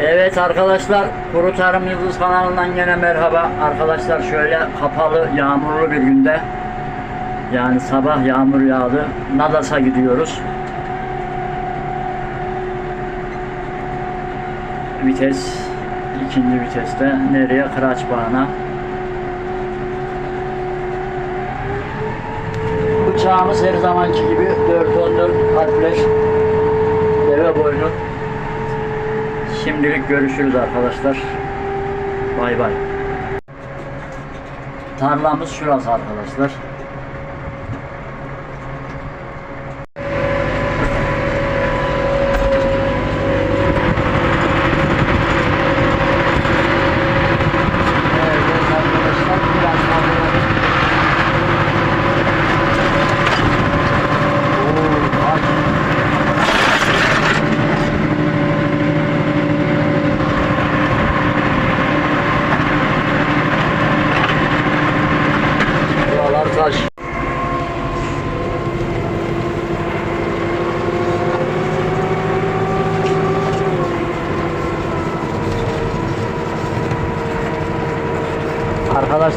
Evet arkadaşlar, Kuru Tarım Yıldız kanalından gene merhaba. Arkadaşlar şöyle kapalı, yağmurlu bir günde yani sabah yağmur yağdı. Nadas'a gidiyoruz. Vites ikinci viteste nereye? Kıraç Bağı'na. Uçağımız her zamanki gibi 414 harfler deve boynu. Şimdilik görüşürüz arkadaşlar. Bay bay. Tarlamız şurası arkadaşlar. Evet arkadaşlar biraz tarlaları. Oo, bak. Buralar taş.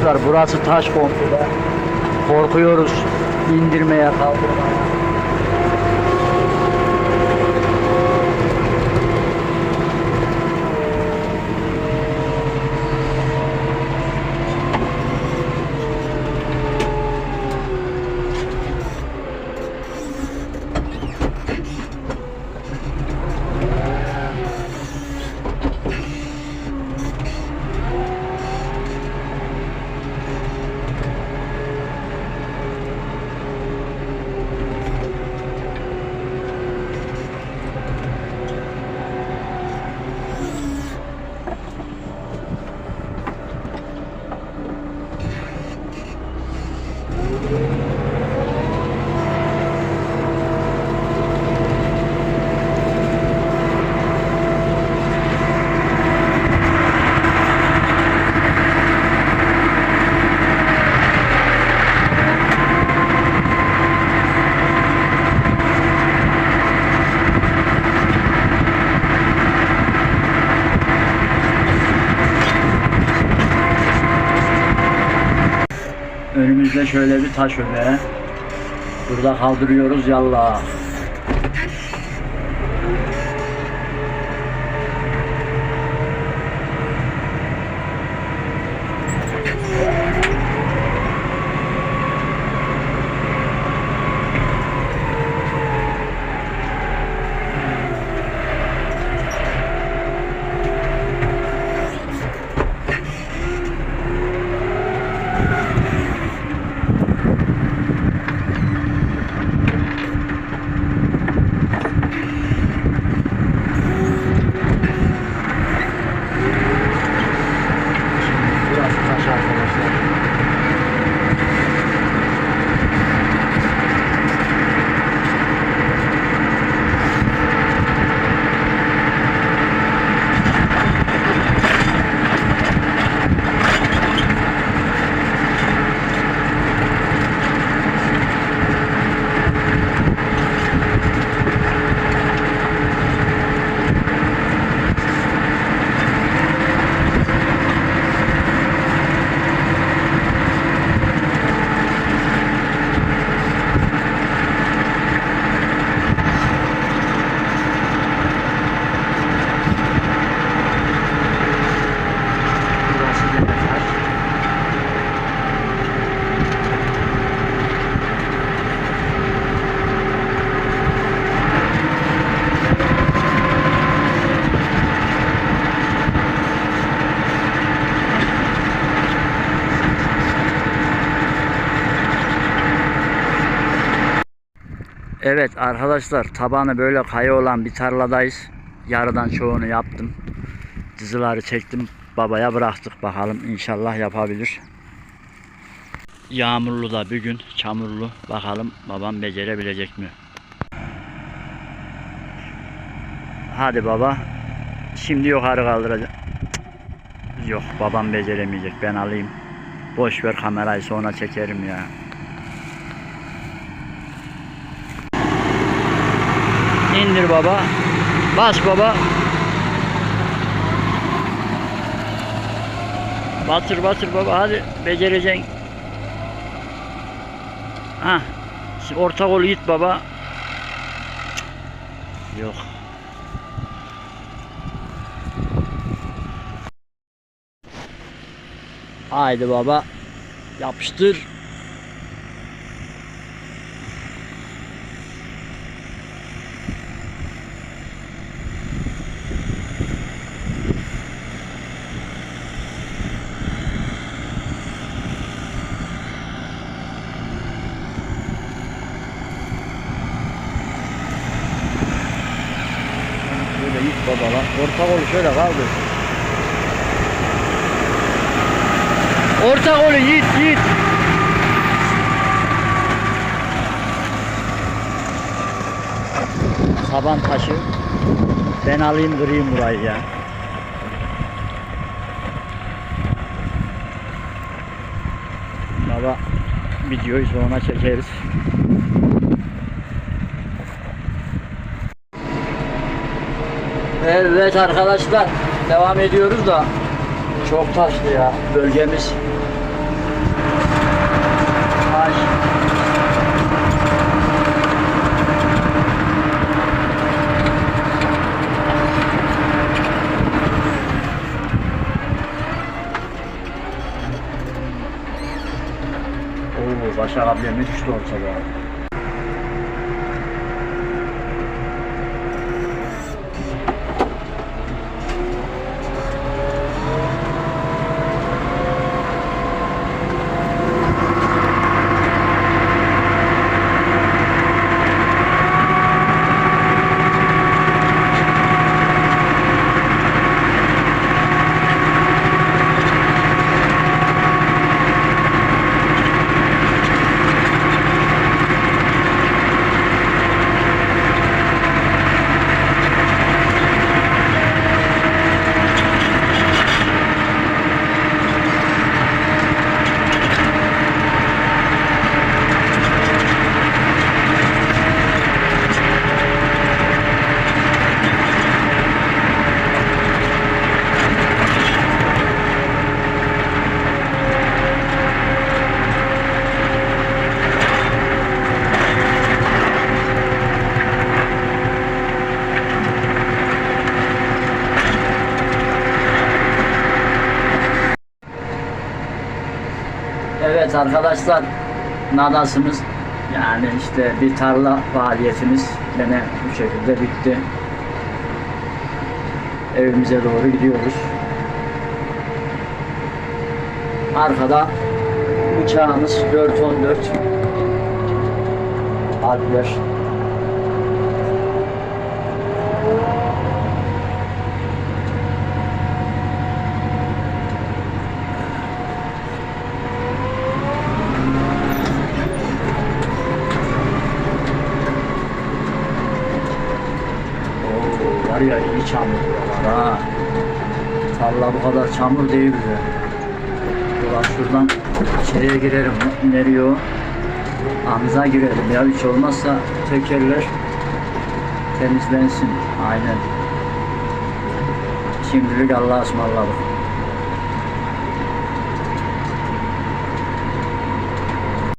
Arkadaşlar burası taş komple. Korkuyoruz indirmeye kaldırmaya. Önümüzde şöyle bir taş öbe. Burada kaldırıyoruz yallah. Evet arkadaşlar tabanı böyle kaya olan bir tarladayız. Yarıdan çoğunu yaptım. Dızıları çektim. Babaya bıraktık bakalım inşallah yapabilir. Yağmurlu da bir gün çamurlu. Bakalım babam becerebilecek mi? Hadi baba. Şimdi yukarı kaldıracağım. Yok babam beceremeyecek ben alayım. Boş ver kamerayı sonra çekerim ya. İndir baba. Bas baba. Batır batır baba hadi becereceksin. Ha. Orta kolu git baba. Yok. Haydi baba. Yapıştır. Orta kolu şöyle kaldı. Orta kolu git git. Saban taşı. Ben alayım kırayım burayı ya. Baba videoyu sonra çekeriz. Evet arkadaşlar devam ediyoruz da çok taşlı ya bölgemiz. Taş. Oo, Başak abla ne ortada. Evet arkadaşlar Nadas'ımız yani işte bir tarla faaliyetimiz gene bu şekilde bitti. Evimize doğru gidiyoruz. Arkada uçağımız 414 Alpler. Oo, var ya iyi çamur buralar ha. Tarla bu kadar çamur değildi. Ulan şuradan içeriye girelim. Nereye o? Anıza girelim ya hiç olmazsa tekerler temizlensin. Aynen. Şimdilik Allah'a ısmarladık.